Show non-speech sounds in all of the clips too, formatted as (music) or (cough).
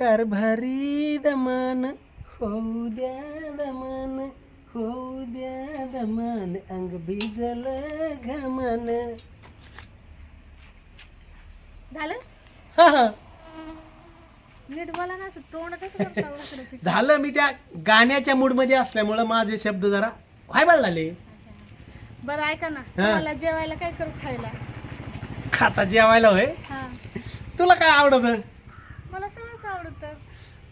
कारभारी दमन होऊ द्या दमन होऊ द्या दमन अंग भिजल घमन. झालं? हा हा. नीट बोला ना असं तोंड कसं करता? झालं मी त्या गाण्याच्या मूडमध्ये असल्यामुळं माझे शब्द जरा व्हायबल झाले. बरं ऐका ना तुम्हाला जेवायला काय करू खायला? खाता जेवायला होय? हा. तुला काय आवडत? मला सगळंच आवडतं.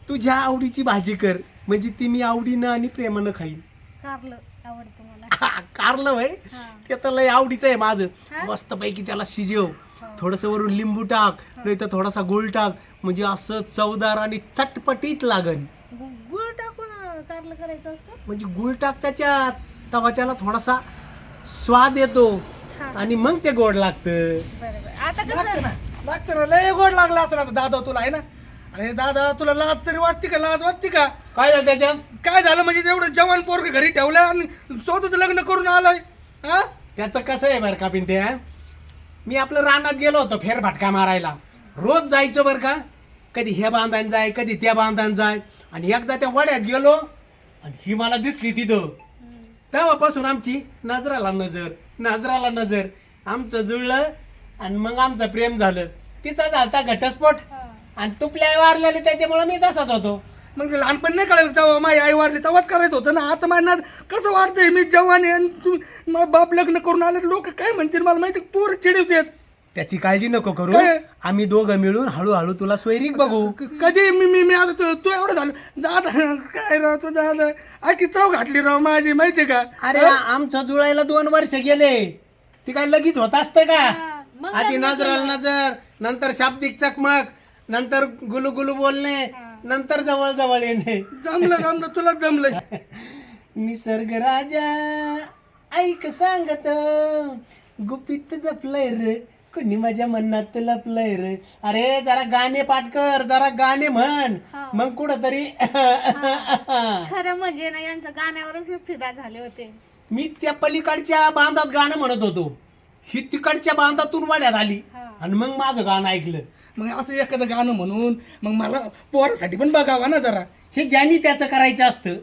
तुझ्या आवडीची भाजी कर. म्हणजे ती मी आवडीनं आणि प्रेमानं खाईन. कारलं आवडतं मला. (laughs) हा, कारलं हा. ते तर लय आवडीचं आहे माझं. हा? मस्त पैकी त्याला शिजव. थोडस वरून लिंबू टाक नाही तर थोडासा गुळ टाक. म्हणजे असं चवदार आणि चटपटीत लागन. गु- गुळ टाकून अं, कारलं करायचं असतं? म्हणजे गुळ टाक त्याच्यात तेव्हा त्याला थोडासा स्वाद येतो. हा. आणि मग ते गोड लागतं. बरं बरं. आता लागतं कसं ना लागतं ना लय गोड लागला असं ना दादा तुला आहे ना? अरे दादा तुला लाज तरी वाटते का? लाज वाटते का? काय झालं त्याच्यात? काय झालं म्हणजे तेवढं जवान पोरग घरी ठेवलं आणि स्वतःच लग्न करून आलाय? हा? त्याचं कसं आहे बरं का पिंट्या मी आपलं रानात गेलो होतो फेरफटका मारायला. रोज जायचो बरं का? कधी हे बांधान जाय कधी त्या बांधान जाय. आणि एकदा त्या वड्यात गेलो आणि ही मला दिसली तिथं. तेव्हापासून आमची नजराला नजर नजराला नजर. आमचं जुळलं आणि मग आमचं प्रेम झालं. तिचा झालता घटस्फोट. आणि तुपल्या वारलेली त्याच्यामुळे मी तसाच होतो. मग लहानपण नाही कळलं तेव्हा माझी आई वारली तेव्हाच करायचं होतं ना. आता माझ्या कसं वाटतंय मी जवान आहे आणि तुम्ही बाप लग्न करून आले लोक काय म्हणतील मला माहिती पोर चिडवतात. त्याची काळजी नको करू. काय? आम्ही दोघं मिळून हळूहळू तुला सोयरीक बघू. क- कधी मी मी मी आता तू तू एवढं झालं. दादा काय राव तू दादा? आखी चव घातली राव माझी माहिती का? अरे आमचं जुळायला दोन वर्ष गेले. ती काय लगेच होत असतं का? मग आधी नजराला नजर नंतर शाब्दिक चकमक नंतर गुलू गुलू बोलणे नंतर जवळ जवळ येणे. जमलं जमलं तुला जमलं (laughs) निसर्ग राजा ऐक सांगत. गुपित जपलंय रे कोणी माझ्या मनात लपलंय रे. अरे जरा गाणे पाठ कर जरा गाणे म्हण. हा. मग कुठं (laughs) खरं म्हणजे ना यांच्या गाण्यावरच मी फिदा झाले होते. मी त्या पलीकडच्या बांधात गाणं म्हणत होतो. ही तिकडच्या बांधातून वाड्यात आली. आणि मग माझं गाणं ऐकलं. मग असं एखादं गाणं म्हणून मग मला पोरासाठी पण बघावा ना जरा. हे ज्यांनी त्याचं करायचं असतं.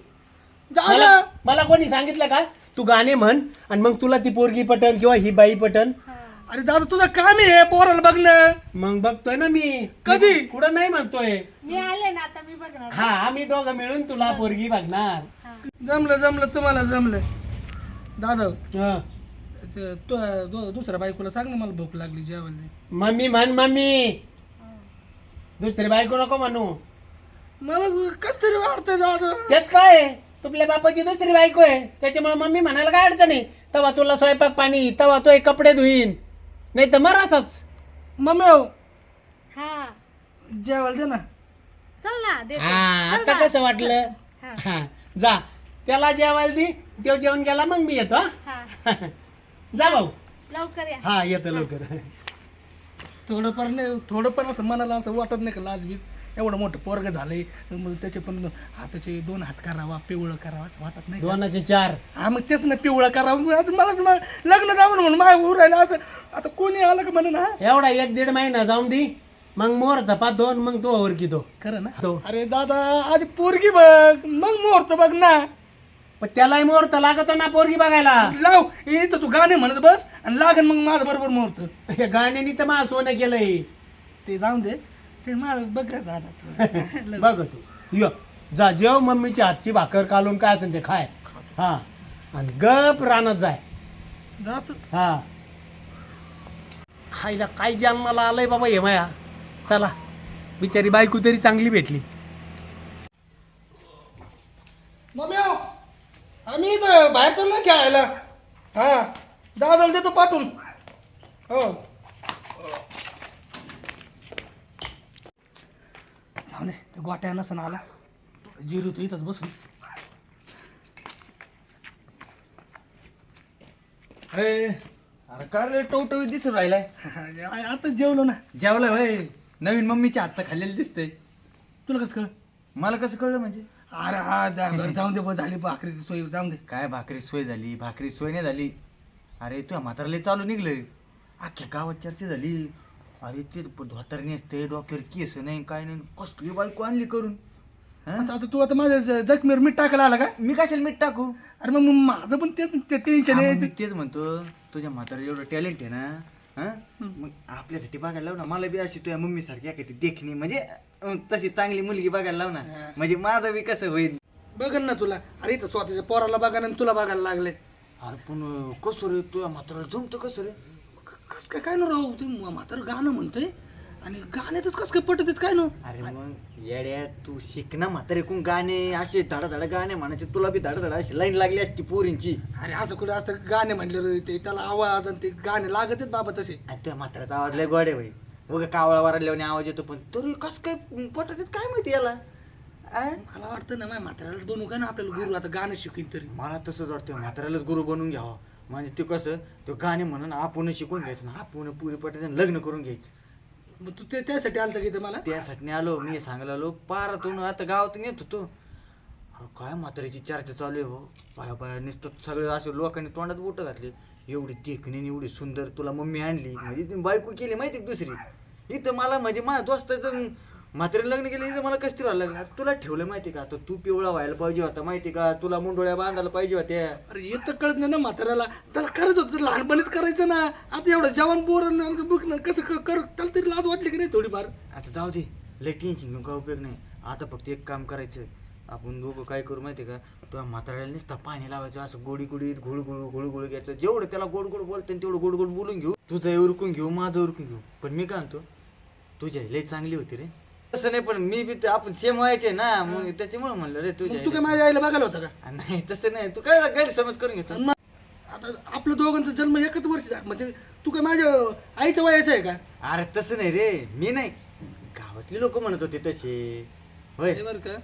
दादा मला मला कोणी सांगितलं का? तू गाणे म्हण आणि मग तुला ती पोरगी पटन किंवा ही बाई पटन. अरे दादा तुझं काम आहे पोराला बघणं. मग बघतोय ना मी. कधी? कुठं नाही म्हणतोय. मी आले ना आता मी बघणार. हा आम्ही दोघं मिळून तुला पोरगी बघणार. जमलं जमलं तुम्हाला जमलं. दादा हा. ते तू दु- दुसऱ्या बायकोला सांग ना मला भूक लागली जेवायला मम्मी म्हण मम्मी. दुसरी बायको नको म्हणू. मला कस तरी वाटतंय दादा. त्यात काय? आहे? तुपल्या बापाची दुसरी बायको आहे. त्याच्यामुळे मम्मी म्हणायला काय अडचण आहे? तेव्हा तुला स्वयंपाक पाणी तेव्हा तो एक कपडे धुईन. नाही तर मर असच. मम्मी हो, हा. जेवायला दे ना. चल ना देते. हा चल आता. कसं वाटलं? हा. हा जा. त्याला जेवायला दे. तेव्हा जेवण गेला मग मी येतो हा? हा. (laughs) जा भाऊ. लवकर या. हा येतो लवकर. थोडंफार नाही थोडं पण असं मनाला असं वाटत नाही का लाजबीज एवढं मोठं पोरग झालंय मग त्याचे पण हाताचे दोन हात करावा पिवळं करावा असं वाटत नाही का? दोनाचे चार. हा मग तेच ना पिवळं करावं. मग आता मलाच मग लग्न जाऊन म्हणून माय उर राहिलं असं. आता कोणी आलं का म्हणून हा? एवढा एक दीड महिना जाऊन दे. मग मोर दोन मग तो ओळखी तो खरं ना? तो. अरे दादा आधी पोरगी बघ. मग मुहूर्त बघ ना. पण त्यालाही मुहूर्त लागतो ना पोरगी बघायला. लाव इथं तू गाणे म्हणत बस आणि लागन मग माझं बरोबर मुहूर्त हे गाण्यानी तर मा सोनं केलंय ते जाऊन दे ते मला बघ रे दादा तू. (laughs) बघ तू. य जा जेव मम्मीची हातची भाकर कालून काय असेल ते खाय. हा. आणि गप रानात जाय. जातो. हा. हायला काय जन्माला आलंय बाबा हे माया? चला. बिचारी बायको तरी चांगली भेटली मम्मी हो, आम्ही इथं बाहेर चाललो खेळायला. हा दादाला देतो पाठवून. हो. दे ते गोट्या नसन आला. जिरू तो इथंच बसून. अरे अरे काय रे टवटवीत दिसून राहिलाय? आता जेवलो ना. जेवलं होय? नवीन मम्मीच्या हातचं खाल्लेलं दिसतंय. तुला कसं कळ मला कसं कळलं म्हणजे? अरे हा जा- (laughs) बरं, जाऊन दे बस झाली भाकरीची सोय जाऊन दे. काय भाकरी सोय झाली? भाकरी सोय नाही झाली. अरे तुझ्या म्हातारले चालू निघलं अख्ख्या गावात चर्चा झाली. अरे ते धोतर नसते डोक्यावर केस नाही काय नाही कसली बायको आणली करून? हा? आता आता तू आता माझ्या ज- जखमीवर मीठ टाकायला आला का? मी कशाला मीठ टाकू? अरे मग मग माझं पण तेच ते टेन्शन हा, आहे. मग मी तेच म्हणतो तुझ्या म्हातारा एवढं टॅलेंट आहे ना हा? मग आपल्यासाठी बघायला लाव ना मला बी अशी तुझ्या मम्मी सारखी एखादी देखणी म्हणजे अं, तशी चांगली मुलगी बघायला लाव ना. म्हणजे माझं बी कसं होईल? बघन ना तुला. अरे इथं स्वतःच्या पोराला बघा आणि तुला बघायला लागले. अरे पण कसं रे? तुझ्या म्हातारा जमतं कसं रे? कस काय काय ना राहू ते म्हातारं गाणं म्हणतंय. आणि गाण्यातच कसं काय पटत आहेत काय ना? अरे मग येड्या तू शिक ना म्हातारे कोण गाणे. असे धडा धडा गाणे म्हणायचे. तुला बी धडा धडा अशी लाईन लागली असती पोरींची. अरे असं कुठे असं गाणे म्हणले रे ते त्याला आवाज आणि ते गाणे लागत आहेत बाबा तसे. आणि तुझ्या म्हाताऱ्याचा आवाज लय गोड भाई बघा कावळा वारल्याने आवाज येतो पण तरी कस काय पटत काय माहिती याला? आ? मला वाटतं ना माझ्या म्हाताऱ्याला बनवू का ना आपल्याला गुरु? आता गाणं शिकवीन तरी. मला तसंच वाटतं म्हाताऱ्यालाच गुरु बनवून घ्यावा. म्हणजे ते कसं तो गाणे म्हणून आपण शिकून घ्यायचं ना आपण पुरी पटायचं लग्न करून घ्यायचं. मग तू ते त्यासाठी आलता की इथं मला? त्यासाठी आलो मी सांगायला आलो पारातून आता गावातून येत होतो. अहो, काय म्हातारीची चर्चा चालू आहे हो पाया पाया नुसतं सगळे असे लोकांनी तोंडात बोट घातले. एवढी देखणी आणि एवढी सुंदर तुला मम्मी आणली. म्हणजे ती बायको केली माहिती का दुसरी? इथं मला म्हणजे माझ्या दोस्ताचं म्हातारीने लग्न केलं इथं मला कसं व्हायला लागलं तुला ठेवलं माहिती का? आता तू पिवळा व्हायला पाहिजे होता माहिती का? तुला मुंडोळ्या बांधायला पाहिजे होत्या. अरे येतं कळत नाही ना म्हाताऱ्याला. त्याला करायचं होतं लहानपणीच करायचं ना. आता एवढं जवान बोर ना कसं क- कर? त्याला तरी लाज वाटली की नाही थोडीफार? आता जाऊ दे लय टेन्शन घेऊन काय उपयोग नाही. आता फक्त एक काम करायचं. आपण दोघं काय करू माहिती का? तुला म्हाताऱ्याला नुसतं पाणी लावायचं असं गोडी गोडीत घोळ घोळ घ्यायचं. जेवढं त्याला गोड गोड बोलतं तेवढं गोड गोड बोलून घेऊ. तुझं उरकून घेऊ माझं उरकून घेऊ. पण मी काय म्हणतो तुझी आई लय चांगली होती रे. तसं नाही पण मी बी ते- आपण सेम व्हायचे ना. मग त्याच्यामुळे म्हणलं रे तुझ्या तू काय आईला- माझ्या आईला बघायला होता का? नाही तसं नाही. तू काय गैरसमज करून घेतो आणि मग आता आपल्या दोघांचा जन्म एकच वर्षी झाला. म्हणजे तू काय माझ्या आईच्या वयाचा आहे का? अरे तसं नाही रे. मी नाही. गावातली लोक म्हणत होते तसे. होय. बरं का?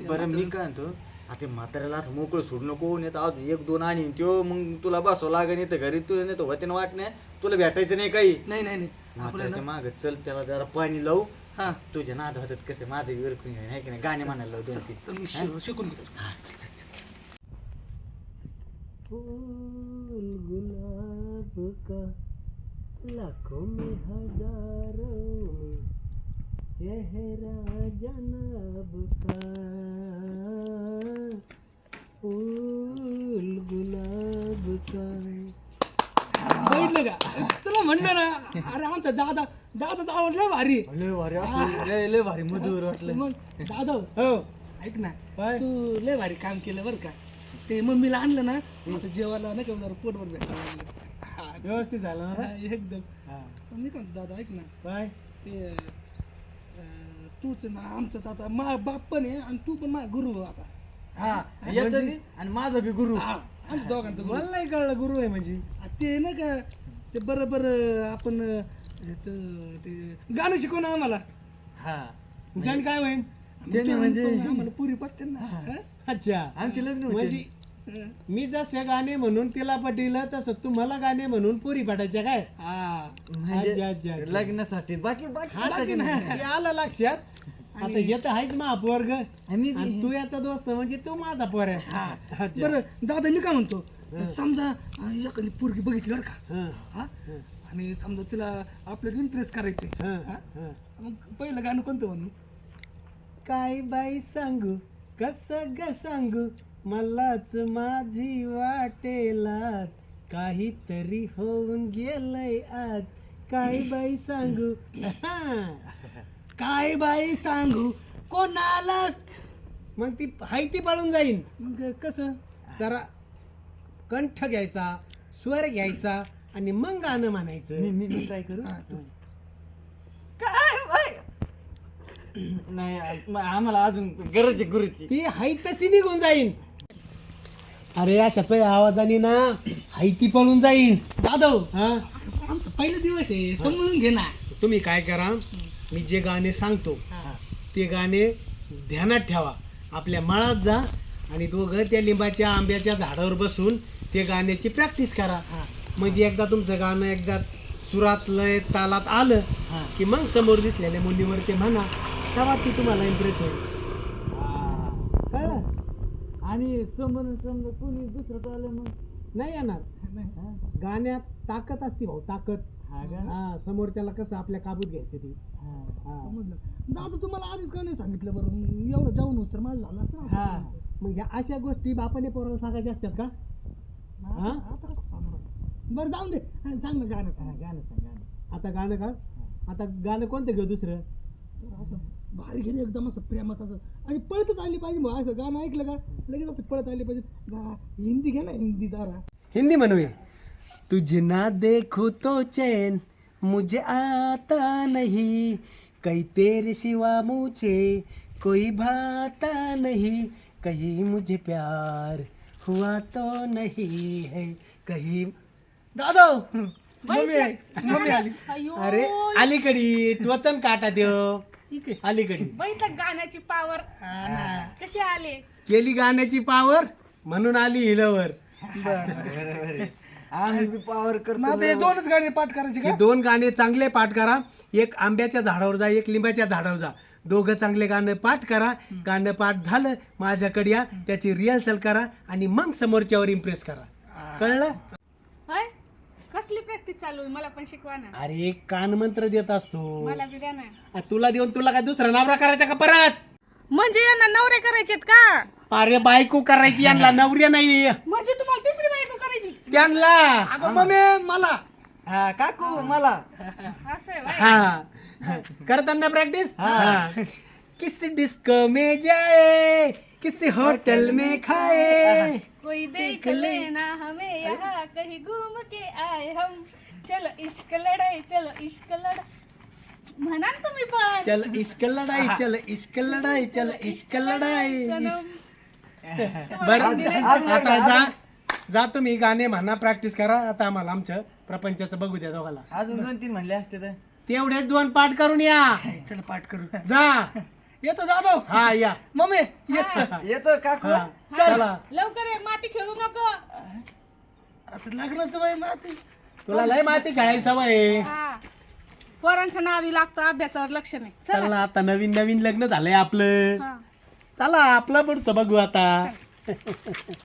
बरं मी काय म्हणतो आता म्हाताऱ्याला असं मोकळं सोडू नको नाही तर अजून एक दोन आणि त्यो मग तुला बसवा लागेल नाही तर घरी तुला नाही तर होते ना वाट नाही तुला भेटायचं नाही काही. नाही नाही नाही. म्हाताऱ्याच्या माग चल त्याला जरा पाणी लावू. हा. तुझ्या नाद होतात कसे माझं विरकून आहे की नाही? गाणे म्हणायला लावू दोन तीन. तर मी शि- शिकून घेतो. गुलाब का लाखों में हजारों में चेहरा जनाब का फूल गुलाब का बघितलं का? तुला म्हणलं ना अरे आमचा दादा दादाचा आवाज लय भारी. लय भारी असं लय लय भारी मधुर वाटलं मग दादा हो. ऐक ना काय? तू लय भारी काम केलं बरं का. ते मम्मीला आणलं ना आता जेवायला ना का जरा पोटभर भेटायला लागलं. व्यवस्थित झालं ना? हा, एकदम. हा. मी काय म्हणतो, दादा ऐक ना काय? ते तूच ना आमचंच आता मा बाप पण आहे आणि तू पण माझा गुरु आता. हा याचं बी आणि माझा बी गुरु. हा, आमच्या दोघांचं गुरु. मला नाही कळलं गुरु आहे म्हणजे. आ, ते ना का ते बरं बरं आपण अं, ते गाणं शिकव ना आम्हाला. हा. त्याने काय होईल म्हणजे आम्हाला पुरी पडते ना. हा? अच्छा. आमची लग्न. म्हणजे. मी जसे गाणे म्हणून तिला पटिलं तसं तुम्हाला गाणे म्हणून पुरी पाठायच्या काय? हा. म्हणजे अच्छा, अच्छा, अच्छा. लग्नासाठी. बाकी बाकी हा, ते आलं लक्षात. आता हे तर आहेच महापवर्ग आम्ही बी- आणि तू याचा दोस्त म्हणजे तू माझा पोर आहे. अच्छा. बरं दादा मी काय म्हणतो? समजा अं, एखादी पोरगी बघितली बरं का? हं, हा? आणि समजा तिला आपल्याला इम्प्रेस करायचंय. हं, हा? हं. मग पहिलं गाणं कोणतं म्हणू? काय बाई सांगू कस ग सांगू? मलाच माझी वाटेलाच. काहीतरी होऊन गेलंय आज. काय बाई सांगू? काय बाई सांगू? कोणाला मग ती हाय ती पळून जाईन. मग कसं? जरा कंठ घ्यायचा स्वर घ्यायचा आणि मग गाणं म्हणायचं. मी मी ट्राय करू? हा, तू. नाही आम- आम्हाला अजून गरज आहे गुरुची. ती हाय तशी निघून जाईन. अरे अशा तुझ्या आवाजाने ना हाय ती पळून जाईन. दादा हा? आमचा पहिला दिवस आहे समजून घे ना. तुम्ही काय करा मी जे गाणे सांगतो ते गाणे ध्यानात ठेवा. आपल्या मळात जा आणि दोघं त्या लिंबाच्या आंब्याच्या झाडावर बसून ते गाण्याची प्रॅक्टिस करा. म्हणजे एकदा तुमचं गाणं एकदा सुरात लय तालात आलं की मग समोर दिसलेल्या मुलीवर ते म्हणा तेव्हा ती तुम्हाला इम्प्रेस होईल. आणि समोर समजा कोणी दुसरं आलं मग? नाही येणार. गाण्यात ताकद असते भाऊ ताकद. हा समोरच्याला कसं आपल्या काबूत घ्यायचं ते. हा. समजलं. दादा तुम्हाला आधीच का नाही सांगितलं बरं. एवढं जाऊन तर माझं झालं असतं ना. मग ह्या अशा गोष्टी बापाने पोराला सांगायच्या असतात का? हा? आता कसं? बरं जाऊन दे. हा, सांग ना गाणं सांग. गाणं सांग गाणं. आता गाणं का? आता गाणं कोणतं घेऊ दुसरं? तर असं. भारी घेणे एकदम असं प्रेमाचं असं. आणि पळतच आली पाहिजे मग असं गाणं ऐकलं का? लगेच असं पळत आली पाहिजे. गा- हिंदी घे ना हिंदी जरा. हिंदी म्हणूया. तुझे ना देखो तो चैन मुझे आता नहीं. कहीं तेरे सिवा मुझे कोई भाता नहीं. कहीं मुझे प्यार हुआ तो नहीं है. कहीं दादा! मम्मी. मम्मी आली. अयो! अरे अलीकडी वचन काटा देव. अलीकडी. बघितलं गाण्याची पावर हा ना. कशी आले? केली गाण्याची पावर म्हणून आली हिलवर. आम्ही बी पावर करतो हे दोनच गाणी पाठ करायचे हे का दोन गाणे चांगले पाठ करा. एक आंब्याच्या झाडावर जा एक लिंबाच्या झाडावर जा. दोघं चांगले गाणं पाठ करा. गाणं पाठ झालं माझ्याकडे या. त्याची रिहर्सल करा आणि मग समोरच्यावर इम्प्रेस करा. कळलं? कसली प्रॅक्टिस चालू आहे? मला पण शिकवा ना. अरे कान मंत्र देत असतो. मला बी द्या ना. आ, तुला देऊन तुला काय दुसरा नवरा करायचा का परत? म्हणजे यांना नवरे करायचेत का? अरे बायको करायची यांना नवऱ्या नाही. म्हणजे तुम्हाला तिसरी बायको करायची? त्यांना. अगं मम्मी मला. हा काकू मला. असं आहे व्हय. हा करताना प्रॅक्टिस हा. किस डिस्को में जाए? किस होटल में खाए। कोई देख लेना हमें यहाँ कहीं घूम के आए हम। चलो इश्क लढाई चलो इश्क लढ म्हणा ना तुम्ही पण चल इश्क लढाई चल इश्क लढाई चल इश्क लढाई सनम. (laughs) बर आता जा। जा तुम्ही गाणे म्हणा प्रॅक्टिस करा. आता आम्हाला आमचं प्रपंचाचं बघू द्या दोघाला. अजून दोन तीन म्हणले असते तर. तेवढेच दोन पाठ करून या. (laughs) चल पाठ करू. जा. (laughs) येतो दादा हा या. मम्मी येतो. येतो काकू. हा, चला. लवकर ये माती खेळू नको. आता लग्नाचं बाई माती. तुला लय माती खेळायची सवय आहे. हा. पोरांच्या नादी लागतो अभ्यासावर लक्ष नाही. चला. चला आता नवीन नवीन लग्न झालंय आपलं. हा. चला आपलं पुढचं बघू आता.